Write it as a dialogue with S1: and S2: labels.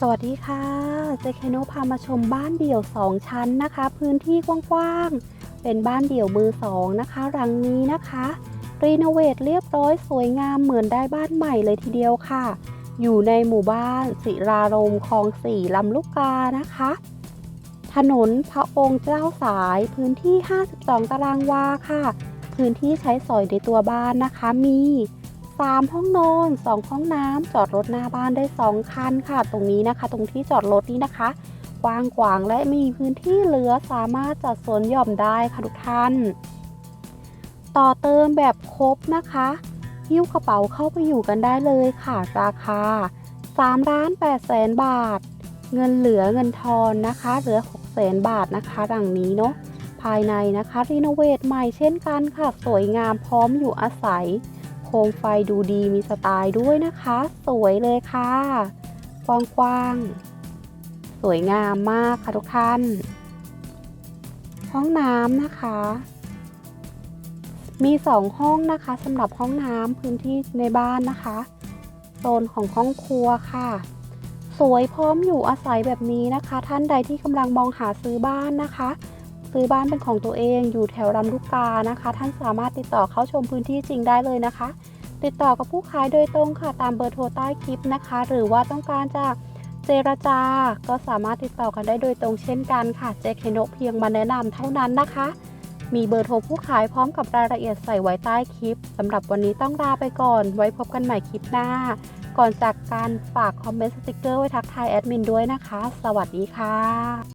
S1: สวัสดีค่ะ เจเคโนพามาชมบ้านเดี่ยว 2 ชั้นนะคะ พื้นที่กว้างๆ เป็นบ้านเดี่ยวมือสองนะคะ หลังนี้นะคะ รีโนเวทเรียบร้อยสวยงามเหมือนได้บ้านใหม่เลยทีเดียวค่ะ อยู่ในหมู่บ้านศิรารมคลองสี่ลำลูกกานะคะ ถนนพระองค์เจ้าสายพื้นที่ 52 ตารางวาค่ะ พื้นที่ใช้สอยในตัวบ้านนะคะมี 3 ห้องนอน 2 ห้องน้ำจอดรถหน้าบ้านได้ 2 คันค่ะ ตรงนี้นะคะ ตรงที่จอดรถนี้นะคะ กว้างขวางและมีพื้นที่เหลือสามารถจัดสวนหย่อมได้ค่ะทุกท่าน ต่อเติมแบบครบนะคะหิ้วกระเป๋าเข้าไปอยู่กันได้เลยค่ะ ราคา3ล้าน8แสนบาท เงินเหลือเงินทอนนะคะ เหลือ6แสนบาทนะคะดังนี้เนาะภายในนะคะรีโนเวทใหม่เช่นกันค่ะ สวยงามพร้อมอยู่อาศัย โคมไฟดูดีมีสไตล์ด้วยนะคะ สวยเลยค่ะกว้างๆ สวยงามมากค่ะทุกท่าน ห้องน้ำนะคะ มีสองห้องนะคะสำหรับห้องน้ำพื้นที่ในบ้านนะคะโซนของห้องครัวค่ะ สวยพร้อมอยู่อาศัยแบบนี้นะคะ ท่านใดที่กำลังมองหาซื้อบ้านนะคะ ซื้อบ้านเป็นของตัวเองอยู่แถวลำลูกกานะคะ ท่านสามารถติดต่อเข้าชมพื้นที่จริงได้เลยนะคะ ติดต่อกับผู้ขายโดยตรงค่ะตามเบอร์โทรใต้คลิปนะคะ หรือว่าต้องการจะเจรจาก็สามารถติดต่อกันได้โดยตรงเช่นกันค่ะเจเคโนเพียงมาแนะนำเท่านั้นนะคะ มีเบอร์โทรผู้ขายพร้อมกับรายละเอียดใส่ไว้ใต้คลิปสำหรับวันนี้ต้องลาไปก่อน ไว้พบกันใหม่คลิปหน้า ก่อนจากการฝากคอมเมนต์สติกเกอร์ไว้ทักทายแอดมินด้วยนะคะ สวัสดีค่ะ